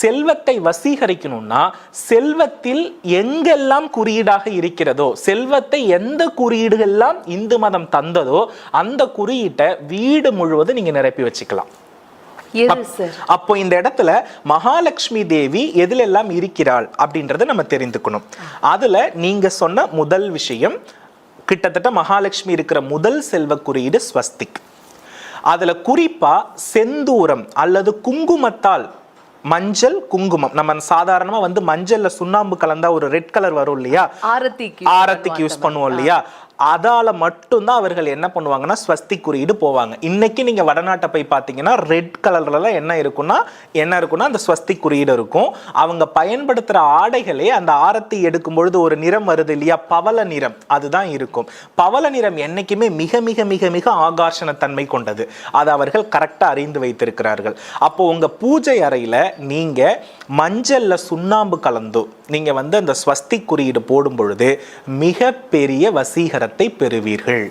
செல்வத்தை வசீகரிக்கணும்னா செல்வத்தில் எங்கெல்லாம் குறியீடாக இருக்கிறதோ செல்வத்தை எந்த குறியீடுகள்லாம் இந்து மதம் தந்ததோ அந்த குறியீட்டை வீடு முழுவதும் நீங்க நிரப்பி வச்சுக்கலாம். அப்போ இந்த இடத்துல மகாலட்சுமி தேவி எதுல எல்லாம் இருக்கிறாள் அப்படின்றத நம்ம தெரிந்துக்கணும். அதுல நீங்க சொன்ன முதல் விஷயம் கிட்டத்தட்ட மகாலட்சுமி இருக்கிற முதல் செல்வ குறியீடு ஸ்வஸ்திக். அதுல குறிப்பா செந்தூரம் அல்லது குங்குமத்தால் மஞ்சள் குங்குமம். நம்ம சாதாரணமா வந்து மஞ்சள்ல சுண்ணாம்பு கலந்தா ஒரு ரெட் கலர் வரும் இல்லையா? ஆரத்திக்கு ஆரத்திக்கு யூஸ் பண்ணுவோம் இல்லையா? அதால் மட்டும்தான் அவர்கள் என்ன பண்ணுவாங்கன்னா ஸ்வஸ்தி குறியீடு போவாங்க. இன்னைக்கு நீங்கள் வடநாட்டை போய் பார்த்தீங்கன்னா ரெட் கலர்லலாம் என்ன இருக்கும்னா என்ன இருக்கும்னா அந்த ஸ்வஸ்தி குறியீடு இருக்கும். அவங்க பயன்படுத்துகிற ஆடைகளே அந்த ஆரத்தி எடுக்கும் பொழுது ஒரு நிறம் வருது இல்லையா? பவள நிறம். அதுதான் இருக்கும். பவள நிறம் என்றைக்குமே மிக மிக மிக மிக ஆகர்ஷண தன்மை கொண்டது. அதை அவர்கள் கரெக்டாக அறிந்து வைத்திருக்கிறார்கள். அப்போ உங்கள் பூஜை அறையில் நீங்கள் மஞ்சளில் சுண்ணாம்பு கலந்தோ நீங்கள் வந்து அந்த ஸ்வஸ்தி குறியீடு போடும் பொழுது மிக பெரிய வசீகரத்தை பெறுவீர்கள்.